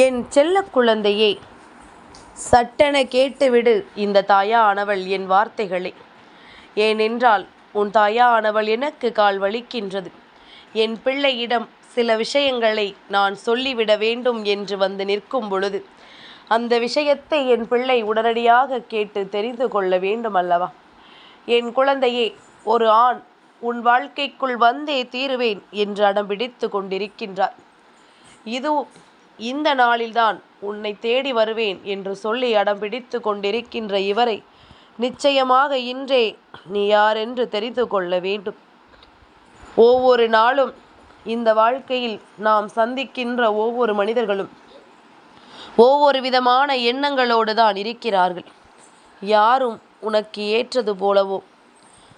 என் செல்ல குழந்தையே சட்டென கேட்டுவிடு இந்த தாயானவள் என் வார்த்தைகளை. ஏனென்றால் உன் தாயானவள் எனக்கு கால் வலிக்கின்றது. என் பிள்ளையிடம் சில விஷயங்களை நான் சொல்லிவிட வேண்டும் என்று வந்து நிற்கும் பொழுது அந்த விஷயத்தை என் பிள்ளை உடனடியாக கேட்டு தெரிந்து கொள்ள வேண்டும் அல்லவா என் குழந்தையே ஒரு ஆண் உன் வாழ்க்கைக்குள் வந்தே தீருவேன் என்று அடம் பிடித்து கொண்டிருக்கின்றார். இது இந்த நாளில்தான் உன்னை தேடி வருவேன் என்று சொல்லி அடம்பிடித்து கொண்டிருக்கின்ற இவரை நிச்சயமாக இன்றே நீ யாரென்று தெரிந்து கொள்ள வேண்டும். ஒவ்வொரு நாளும் இந்த வாழ்க்கையில் நாம் சந்திக்கின்ற ஒவ்வொரு மனிதர்களும் ஒவ்வொரு விதமான எண்ணங்களோடு தான் இருக்கிறார்கள். யாரும் உனக்கு ஏற்றது போலவோ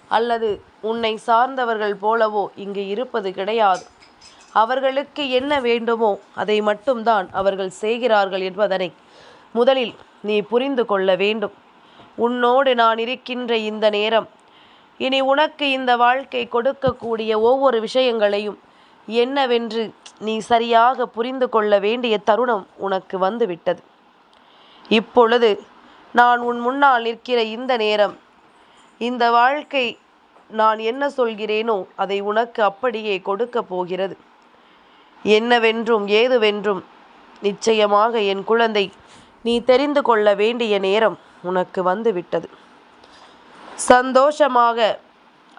அல்லது உன்னை சார்ந்தவர்கள் போலவோ இங்கு இருப்பது கிடையாது. அவர்களுக்கு என்ன வேண்டுமோ அதை மட்டும்தான் அவர்கள் செய்கிறார்கள் என்பதனை முதலில் நீ புரிந்து கொள்ள வேண்டும். உன்னோடு நான் இருக்கின்ற இந்த நேரம் இனி உனக்கு இந்த வாழ்க்கை கொடுக்கக்கூடிய ஒவ்வொரு விஷயங்களையும் என்னவென்று நீ சரியாக புரிந்து கொள்ள வேண்டிய தருணம் உனக்கு வந்துவிட்டது. இப்பொழுது நான் உன் முன்னால் நிற்கிற இந்த நேரம் இந்த வாழ்க்கை நான் என்ன சொல்கிறேனோ அதை உனக்கு அப்படியே கொடுக்க போகிறது. என்னவென்றும் ஏதுவென்றும் நிச்சயமாக என் குழந்தை நீ தெரிந்து கொள்ள வேண்டிய நேரம் உனக்கு வந்துவிட்டது. சந்தோஷமாக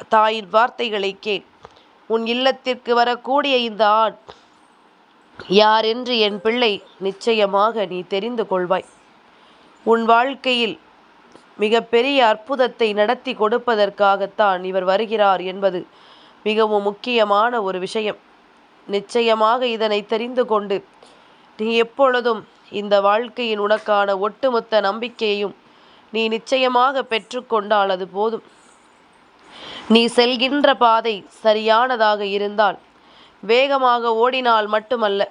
தாயின் வார்த்தைகளை கே உன் இல்லத்திற்கு வரக்கூடிய இந்த ஆண் யார் என்று என் பிள்ளை நிச்சயமாக நீ தெரிந்து கொள்வாய். உன் வாழ்க்கையில் மிகப்பெரிய அற்புதத்தை நடத்தி கொடுப்பதற்காகத்தான் இவர் வருகிறார் என்பது மிகவும் முக்கியமான ஒரு விஷயம். நிச்சயமாக இதனை தெரிந்து கொண்டு நீ எப்பொழுதும் இந்த வாழ்க்கையின் உனக்கான ஒட்டுமொத்த நம்பிக்கையையும் நீ நிச்சயமாக பெற்றுக்கொண்டால் அது போதும். நீ செல்கின்ற பாதை சரியானதாக இருந்தால் வேகமாக ஓடினால் மட்டுமல்ல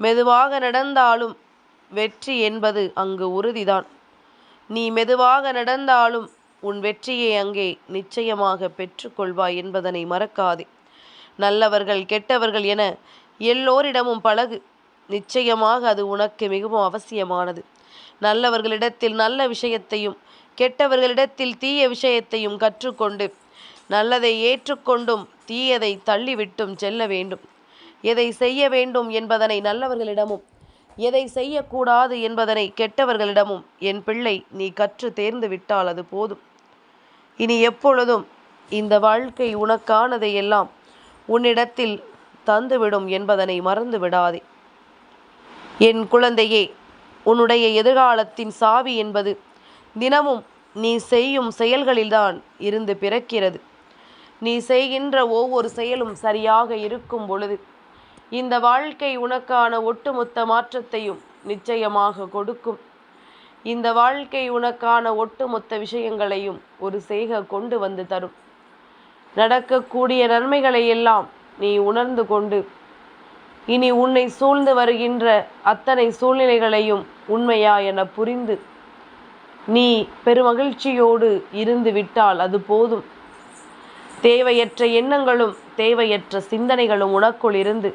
மெதுவாக நடந்தாலும் வெற்றி என்பது அங்கு உறுதிதான். நீ மெதுவாக நடந்தாலும் உன் வெற்றியை அங்கே நிச்சயமாக பெற்றுக்கொள்வாய் என்பதனை மறக்காதே. நல்லவர்கள் கெட்டவர்கள் என எல்லோரிடமும் பழகு. நிச்சயமாக அது உனக்கு மிகவும் அவசியமானது. நல்லவர்களிடத்தில் நல்ல விஷயத்தையும் கெட்டவர்களிடத்தில் தீய விஷயத்தையும் கற்றுக்கொண்டு நல்லதை ஏற்றுக்கொண்டும் தீயதை தள்ளிவிட்டும் செல்ல வேண்டும். எதை செய்ய வேண்டும் என்பதனை நல்லவர்களிடமும் எதை செய்யக்கூடாது என்பதனை கெட்டவர்களிடமும் என் பிள்ளை நீ கற்று தேர்ந்து விட்டால் அது போதும். இனி எப்பொழுதும் இந்த வாழ்க்கை உனக்கானதை எல்லாம் உன்னிடத்தில் தந்துவிடும் என்பதனை மறந்து விடாதே என் குழந்தையே உன்னுடைய எதிர்காலத்தின் சாவி என்பது தினமும் நீ செய்யும் செயல்களில்தான் இருந்து பிறக்கிறது. நீ செய்கின்ற ஒவ்வொரு செயலும் சரியாக இருக்கும் பொழுது இந்த வாழ்க்கை உனக்கான ஒட்டுமொத்த மாற்றத்தையும் நிச்சயமாக கொடுக்கும். இந்த வாழ்க்கை உனக்கான ஒட்டுமொத்த விஷயங்களையும் ஒரு செய்க கொண்டு வந்து தரும். நடக்கக்கூடிய நன்மைகளை எல்லாம் நீ உணர்ந்து கொண்டு. இனி உன்னை சூழ்ந்து வருகின்ற அத்தனை சூழ்நிலைகளையும் உண்மையா என புரிந்து. நீ பெருமகிழ்ச்சியோடு இருந்து விட்டால் அது போதும். தேவையற்ற எண்ணங்களும் தேவையற்ற சிந்தனைகளும் உனக்குள் இருந்து.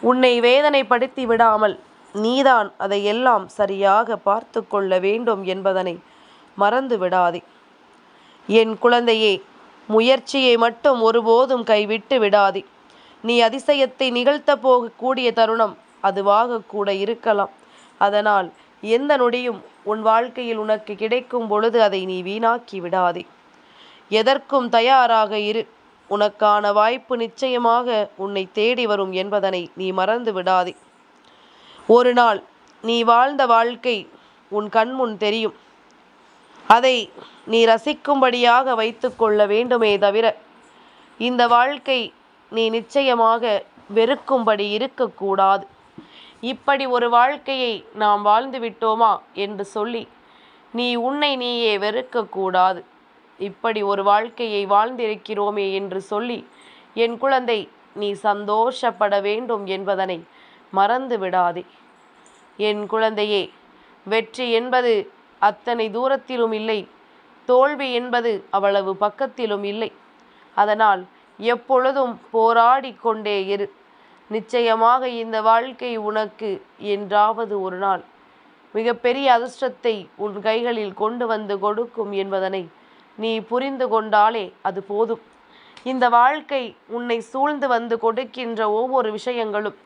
உன்னை வேதனைப்படுத்தி விடாமல் நீதான் அதையெல்லாம் சரியாக பார்த்து கொள்ள வேண்டும் என்பதனை மறந்து விடாதே. என் குழந்தையே முயற்சியை மட்டும் ஒருபோதும் கைவிட்டு விடாதே. நீ அதிசயத்தை நிகழ்த்த போகக்கூடிய தருணம் அதுவாக கூட இருக்கலாம். அதனால் எந்த நொடியும் உன் வாழ்க்கையில் உனக்கு கிடைக்கும் பொழுது அதை நீ வீணாக்கி விடாதே. எதற்கும் தயாராக இரு. உனக்கான வாய்ப்பு நிச்சயமாக உன்னை தேடி வரும் என்பதனை நீ மறந்து விடாதே. ஒரு நாள் நீ வாழ்ந்த வாழ்க்கை உன் கண்முன் தெரியும். அதை நீ ரசிக்கும்படியாக வைத்து கொள்ள வேண்டுமே தவிர இந்த வாழ்க்கை நீ நிச்சயமாக வெறுக்கும்படி இருக்கக்கூடாது இப்படி ஒரு வாழ்க்கையை நாம் வாழ்ந்து விட்டோமா என்று சொல்லி நீ உன்னை நீயே வெறுக்கக்கூடாது இப்படி ஒரு வாழ்க்கையை வாழ்ந்திருக்கிறோமே என்று சொல்லி என் குழந்தை நீ சந்தோஷப்பட வேண்டும் என்பதனை மறந்து விடாதே என் குழந்தையே வெற்றி என்பது அத்தனை தூரத்திலும் இல்லை. தோல்வி என்பது அவ்வளவு பக்கத்திலும் இல்லை. அதனால் எப்பொழுதும் போராடி கொண்டே இரு. நிச்சயமாக இந்த வாழ்க்கை உனக்கு என்றாவது ஒரு நாள். மிகப்பெரிய அதிர்ஷ்டத்தை உன் கைகளில் கொண்டு வந்து கொடுக்கும் என்பதனை நீ புரிந்து கொண்டாலே அது போதும். இந்த வாழ்க்கை உன்னை சூழ்ந்து வந்து கொடுக்கின்ற ஒவ்வொரு விஷயங்களும்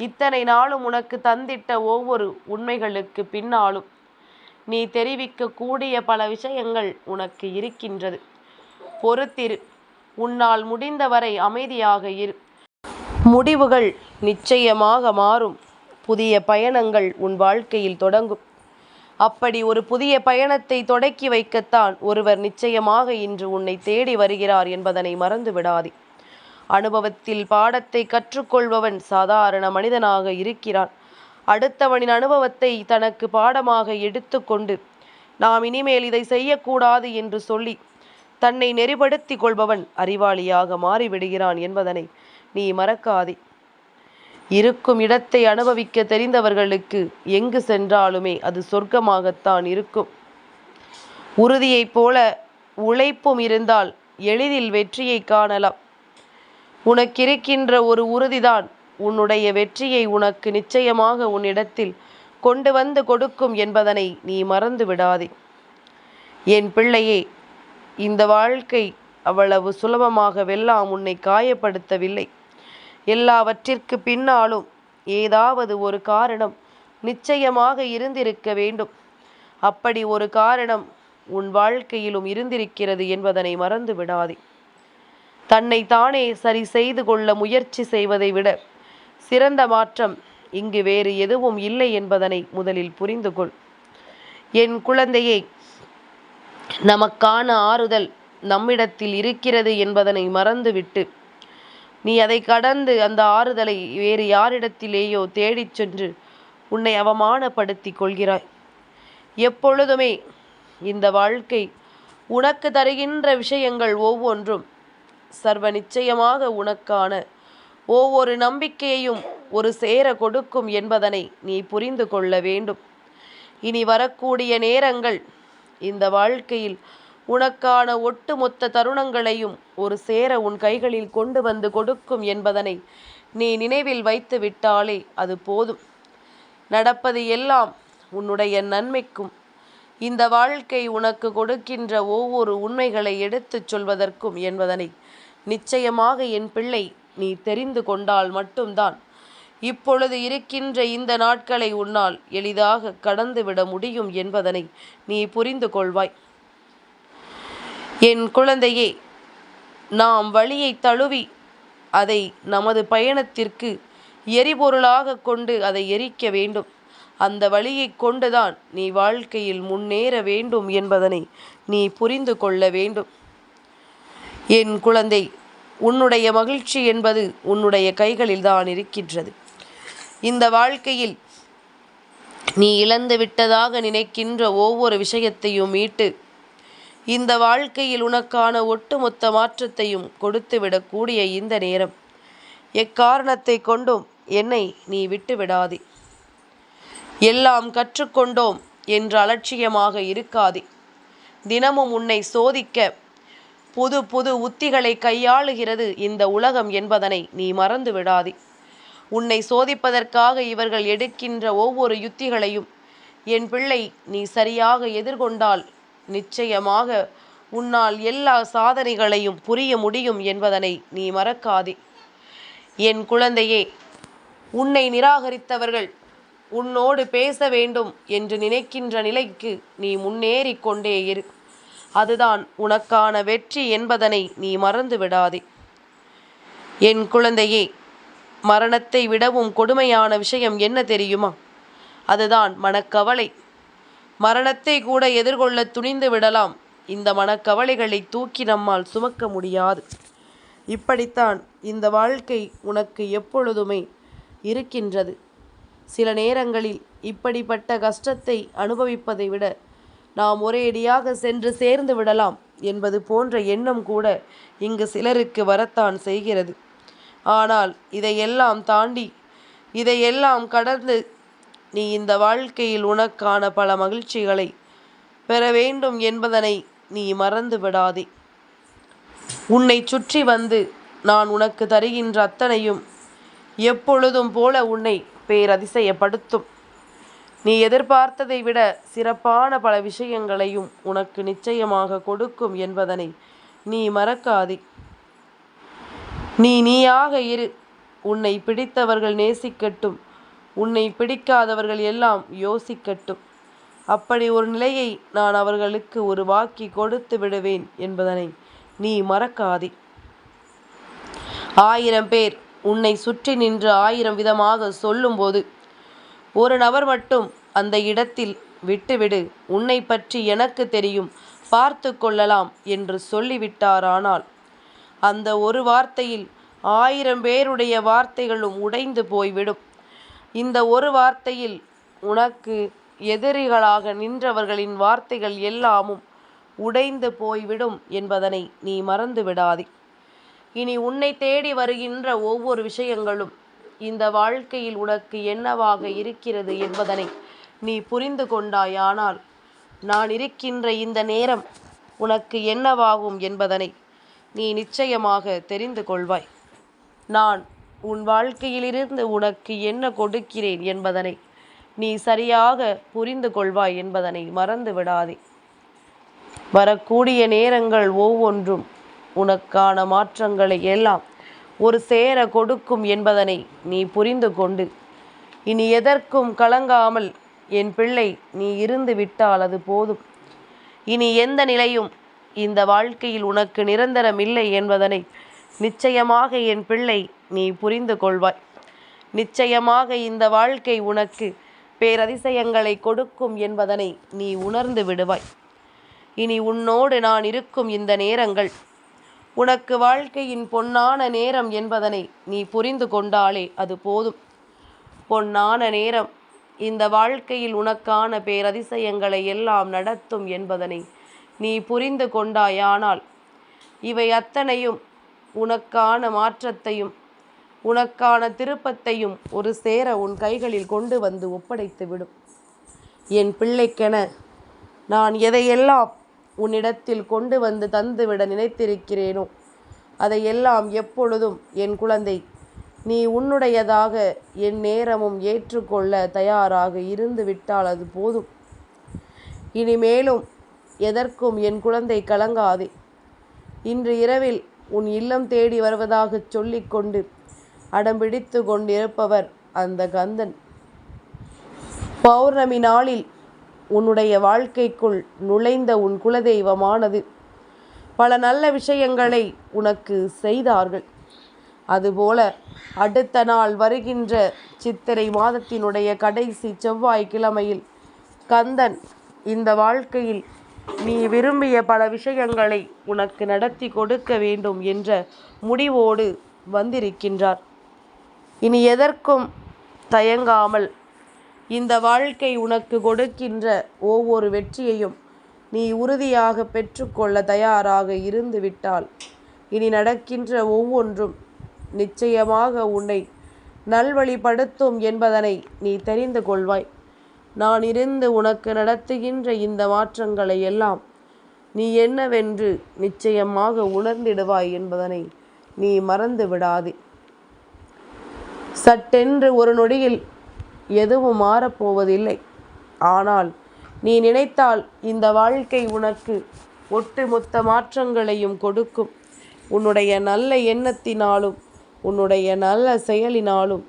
இத்தனை நாளும் உனக்கு தந்திட்ட ஒவ்வொரு உண்மைகளுக்கு பின்னாலும் நீ தெரிவிக்கக்கூடிய பல விஷயங்கள் உனக்கு இருக்கின்றது. பொறுத்திரு. உன்னால் முடிந்தவரை அமைதியாக இரு. முடிவுகள் நிச்சயமாக மாறும். புதிய பயணங்கள் உன் வாழ்க்கையில் தொடங்கும். அப்படி ஒரு புதிய பயணத்தை தொடக்கி வைக்கத்தான் ஒருவர் நிச்சயமாக இன்று உன்னை தேடி வருகிறார் என்பதனை மறந்து விடாதே. அனுபவத்தில் பாடத்தை கற்றுக்கொள்பவன் சாதாரண மனிதனாக இருக்கிறான். அடுத்தவனின் அனுபவத்தை தனக்கு பாடமாக எடுத்துக்கொண்டு நாம் இனிமேல் இதை செய்யக்கூடாது என்று சொல்லி தன்னை நெறிப்படுத்தி கொள்பவன் அறிவாளியாக மாறிவிடுகிறான் என்பதனை நீ மறக்காதே. இருக்கும் இடத்தை அனுபவிக்க தெரிந்தவர்களுக்கு எங்கு சென்றாலுமே அது சொர்க்கமாகத்தான் இருக்கும். உறுதியைப் போல உழைப்பும் இருந்தால் எளிதில் வெற்றியை காணலாம். உனக்கிருக்கின்ற ஒரு உறுதிதான் உன்னுடைய வெற்றியை உனக்கு நிச்சயமாக உன்னிடத்தில் கொண்டு வந்து கொடுக்கும் என்பதனை நீ மறந்து விடாதே. என் பிள்ளையே இந்த வாழ்க்கை அவ்வளவு சுலபமாக வெல்லாம் உன்னை காயப்படுத்தவில்லை. எல்லாவற்றிற்கு பின்னாலும் ஏதாவது ஒரு காரணம் நிச்சயமாக இருந்திருக்க வேண்டும். அப்படி ஒரு காரணம் உன் வாழ்க்கையிலும் இருந்திருக்கிறது என்பதனை மறந்து விடாதே. தன்னை தானே சரி செய்து கொள்ள முயற்சி செய்வதை விட சிறந்த மாற்றம். இங்கு வேறு எதுவும் இல்லை என்பதனை முதலில் புரிந்து கொள். என் குழந்தையை நமக்கான ஆறுதல் நம்மிடத்தில் இருக்கிறது என்பதனை மறந்துவிட்டு நீ அதை கடந்து அந்த ஆறுதலை வேறு யாரிடத்திலேயோ தேடிச் சென்று உன்னை அவமானப்படுத்தி கொள்கிறாய். எப்பொழுதுமே இந்த வாழ்க்கை உனக்கு தருகின்ற விஷயங்கள் ஒவ்வொன்றும் சர்வ நிச்சயமாக உனக்கான ஒவ்வொரு நம்பிக்கையையும் ஒரு சேர கொடுக்கும் என்பதனை நீ புரிந்து கொள்ள வேண்டும். இனி வரக்கூடிய நேரங்கள் இந்த வாழ்க்கையில் உனக்கான ஒட்டுமொத்த தருணங்களையும் ஒரு சேர உன் கைகளில் கொண்டு வந்து கொடுக்கும் என்பதனை நீ நினைவில் வைத்து விட்டாலே அது போதும். நடப்பது எல்லாம் உன்னுடைய நன்மைக்கும் இந்த வாழ்க்கை உனக்கு கொடுக்கின்ற ஒவ்வொரு உண்மைகளை எடுத்துச் சொல்வதற்கும் என்பதனை நிச்சயமாக என் பிள்ளை நீ தெரிந்து கொண்டால் மட்டும்தான். இப்பொழுது இருக்கின்ற இந்த நாட்களை உன்னால் எளிதாக கடந்துவிட முடியும் என்பதனை நீ புரிந்து கொள்வாய். என் குழந்தையே நாம் வழியை தழுவி அதை நமது பயணத்திற்கு எரிபொருளாக கொண்டு அதை எரிக்க வேண்டும். அந்த வழியை கொண்டுதான் நீ வாழ்க்கையில் முன்னேற வேண்டும் என்பதனை நீ புரிந்து கொள்ள வேண்டும். என் குழந்தை உன்னுடைய மகிழ்ச்சி என்பது உன்னுடைய கைகளில் தான் இருக்கின்றது. இந்த வாழ்க்கையில் நீ இழந்து விட்டதாக நினைக்கின்ற ஒவ்வொரு விஷயத்தையும் மீட்டு இந்த வாழ்க்கையில் உனக்கான ஒட்டுமொத்த மாற்றத்தையும் கொடுத்துவிடக்கூடிய இந்த நேரம் எக்காரணத்தை கொண்டும் என்னை நீ விட்டுவிடாதே. எல்லாம் கற்றுக்கொண்டோம் என்று அலட்சியமாக இருக்காதே. தினமும் உன்னை சோதிக்க புது புது உத்திகளை கையாளுகிறது இந்த உலகம் என்பதனை நீ மறந்து விடாதே. உன்னை சோதிப்பதற்காக இவர்கள் எடுக்கின்ற ஒவ்வொரு யுத்திகளையும் என் பிள்ளை நீ சரியாக எதிர்கொண்டால் நிச்சயமாக உன்னால் எல்லா சாதனைகளையும் புரிய முடியும் என்பதனை நீ மறக்காதே. என் குழந்தையே உன்னை நிராகரித்தவர்கள் உன்னோடு பேச வேண்டும் என்று நினைக்கின்ற நிலைக்கு நீ முன்னேறிக் கொண்டே இரு. அதுதான் உனக்கான வெற்றி என்பதனை நீ மறந்து விடாதே. என் குழந்தையே மரணத்தை விடவும் கொடுமையான விஷயம் என்ன தெரியுமா? அதுதான் மனக்கவலை. மரணத்தை கூட எதிர்கொள்ள துணிந்து விடலாம். இந்த மனக்கவலைகளை தூக்கி நம்மால் சுமக்க முடியாது. இப்படித்தான் இந்த வாழ்க்கை உனக்கு எப்பொழுதுமே இருக்கின்றது. சில நேரங்களில் இப்படிப்பட்ட கஷ்டத்தை அனுபவிப்பதை விட நாம் ஒரேடியாக சென்று சேர்ந்து விடலாம் என்பது போன்ற எண்ணம் கூட இங்கு சிலருக்கு வரத்தான் செய்கிறது. ஆனால் இதையெல்லாம் தாண்டி இதையெல்லாம் கடந்து நீ இந்த வாழ்க்கையில் உனக்கான பல மகிழ்ச்சிகளை பெற வேண்டும் என்பதனை நீ மறந்து விடாதே. உன்னை சுற்றி வந்து நான் உனக்கு தருகின்ற அத்தனையும் எப்பொழுதும் போல உன்னை பேரதிசயப்படுத்தும். நீ எதிர்பார்த்ததை விட சிறப்பான பல விஷயங்களையும் உனக்கு நிச்சயமாக கொடுக்கும் என்பதனை நீ மறக்காதே. நீ நீயாக இரு. உன்னை பிடித்தவர்கள் நேசிக்கட்டும். உன்னை பிடிக்காதவர்கள் எல்லாம் யோசிக்கட்டும். அப்படி ஒரு நிலையை நான் அவர்களுக்கு ஒரு வாக்கி கொடுத்து விடுவேன் என்பதனை நீ மறக்காதே. ஆயிரம் பேர் உன்னை சுற்றி நின்று ஆயிரம் விதமாக சொல்லும்போது ஒரு நபர் மட்டும் அந்த இடத்தில் விட்டுவிடு. உன்னை பற்றி எனக்கு தெரியும். பார்த்து கொள்ளலாம் என்று சொல்லிவிட்டாரானால். அந்த ஒரு வார்த்தையில் ஆயிரம் பேருடைய வார்த்தைகளும் உடைந்து போய்விடும். இந்த ஒரு வார்த்தையில் உனக்கு எதிரிகளாக நின்றவர்களின் வார்த்தைகள் எல்லாமும் உடைந்து போய்விடும் என்பதனை நீ மறந்து விடாதே இனி உன்னை தேடி வருகின்ற ஒவ்வொரு விஷயங்களும் இந்த வாழ்க்கையில் உனக்கு என்னவாக இருக்கிறது என்பதனை நீ புரிந்து கொண்டாயானால் நான் இருக்கின்ற இந்த நேரம் உனக்கு என்னவாகும் என்பதனை நீ நிச்சயமாக தெரிந்து கொள்வாய். நான் உன் வாழ்க்கையிலிருந்து உனக்கு என்ன கொடுக்கிறேன் என்பதனை நீ சரியாக புரிந்து கொள்வாய் என்பதனை மறந்து விடாதே. வரக்கூடிய நேரங்கள் ஒவ்வொன்றும் உனக்கான மாற்றங்களை எல்லாம் ஒரு சேர கொடுக்கும் என்பதனை நீ புரிந்து கொண்டு. இனி எதற்கும் கலங்காமல் என் பிள்ளை நீ இருந்து விட்டால் அது போதும். இனி எந்த நிலையும் இந்த வாழ்க்கையில் உனக்கு நிரந்தரம் இல்லை என்பதனை நிச்சயமாக என் பிள்ளை நீ புரிந்து கொள்வாய். நிச்சயமாக இந்த வாழ்க்கை உனக்கு பேரதிசயங்களை கொடுக்கும் என்பதனை நீ உணர்ந்து விடுவாய். இனி உன்னோடு நான் இருக்கும் இந்த நேரங்கள் உனக்கு வாழ்க்கையின் பொன்னான நேரம் என்பதனை நீ புரிந்து கொண்டாலே அது போதும். பொன்னான நேரம் இந்த வாழ்க்கையில் உனக்கான பேரதிசயங்களை எல்லாம் நடத்தும் என்பதனை நீ புரிந்து கொண்டாயானால் இவை அத்தனையும் உனக்கான மாற்றத்தையும் உனக்கான திருப்பத்தையும் ஒரு சேர உன் கைகளில் கொண்டு வந்து ஒப்படைத்து விடும் என் பிள்ளைக்கென நான் எதையெல்லாம் உன்னிடத்தில் கொண்டு வந்து தந்துவிட நினைத்திருக்கிறேனோ? அதையெல்லாம் எப்பொழுதும் என் குழந்தை நீ உன்னுடையதாக என் நேரமும் ஏற்றுக்கொள்ள தயாராக இருந்து விட்டால் அது போதும். இனிமேலும் எதற்கும் என் குழந்தை கலங்காதே. இன்று இரவில் உன் இல்லம் தேடி வருவதாகச் சொல்லிக்கொண்டு அடம்பிடித்து கொண்டிருப்பவர் அந்த கந்தன். பௌர்ணமி நாளில் உன்னுடைய வாழ்க்கைக்குள் நுழைந்த உன் குலதெய்வமானது. பல நல்ல விஷயங்களை உனக்கு செய்தார்கள். அதுபோல அடுத்த நாள் வருகின்ற சித்திரை மாதத்தினுடைய கடைசி செவ்வாய்க்கிழமையில் கந்தன் இந்த வாழ்க்கையில் நீ விரும்பிய பல விஷயங்களை உனக்கு நடத்தி கொடுக்க வேண்டும் என்ற முடிவோடு வந்திருக்கின்றார். இனி எதற்கும் தயங்காமல் இந்த வாழ்க்கை உனக்கு கொடுக்கின்ற ஒவ்வொரு வெற்றியையும் நீ உறுதியாக பெற்றுக்கொள்ள தயாராக இருந்து விட்டால் இனி நடக்கின்ற ஒவ்வொன்றும் நிச்சயமாக உன்னை நல்வழிப்படுத்தும் என்பதனை நீ தெரிந்து கொள்வாய். நான் இருந்து உனக்கு நடத்துகின்ற இந்த மாற்றங்களை எல்லாம் நீ என்னவென்று நிச்சயமாக உணர்ந்திடுவாய் என்பதனை நீ மறந்து விடாதே சட்டென்று ஒரு நொடியில் எதுவும் மாறப்போவதில்லை. ஆனால் நீ நினைத்தால் இந்த வாழ்க்கை உனக்கு ஒட்டுமொத்த மாற்றங்களையும் கொடுக்கும். உன்னுடைய நல்ல எண்ணத்தினாலும் உன்னுடைய நல்ல செயலினாலும்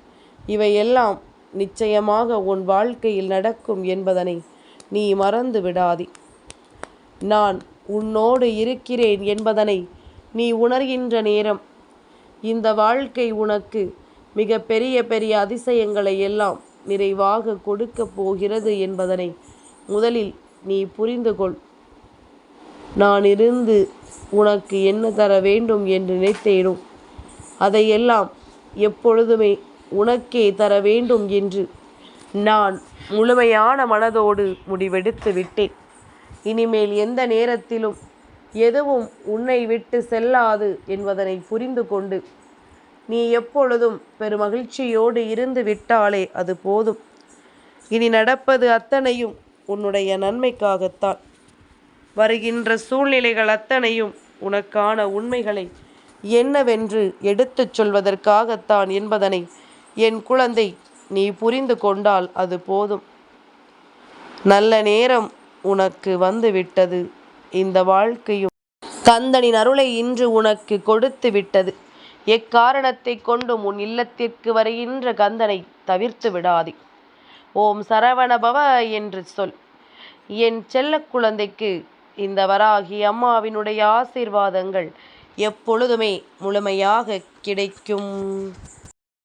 இவையெல்லாம் நிச்சயமாக உன் வாழ்க்கையில் நடக்கும் என்பதனை நீ மறந்து விடாதே. நான் உன்னோடு இருக்கிறேன் என்பதனை நீ உணர்கின்ற நேரம். இந்த வாழ்க்கை உனக்கு மிக பெரிய பெரிய அதிசயங்களை எல்லாம் நிறைவாக கொடுக்கப் போகிறது என்பதனை முதலில் நீ புரிந்து கொள். நான் இருந்து உனக்கு என்ன தர வேண்டும் என்று நினைத்தேனோ அதையெல்லாம் எப்பொழுதுமே உனக்கே தர வேண்டும் என்று நான் முழுமையான மனதோடு முடிவெடுத்து விட்டேன். இனிமேல் எந்த நேரத்திலும் எதுவும் உன்னை விட்டு செல்லாது என்பதனை புரிந்து கொண்டு நீ எப்பொழுதும் பெருமகிழ்ச்சியோடு இருந்து விட்டாலே அது போதும். இனி நடப்பது அத்தனையும் உன்னுடைய நன்மைக்காகத்தான். வருகின்ற சூழ்நிலைகள் அத்தனையும் உனக்கான உண்மைகளை என்னவென்று எடுத்துச் சொல்வதற்காகத்தான் என்பதனை என் குழந்தை நீ புரிந்து கொண்டால் அது போதும். நல்ல நேரம் உனக்கு வந்து விட்டது இந்த வாழ்க்கையும் கந்தனின் அருளை இன்று உனக்கு கொடுத்து விட்டது எக்காரணத்தை கொண்டும் உன் இல்லத்திற்கு வருகின்ற கந்தனை தவிர்த்து விடாதே. ஓம் சரவணபவ என்று சொல். என் செல்ல குழந்தைக்கு இந்த வராகி அம்மாவினுடைய ஆசீர்வாதங்கள் எப்பொழுதுமே முழுமையாக கிடைக்கும்.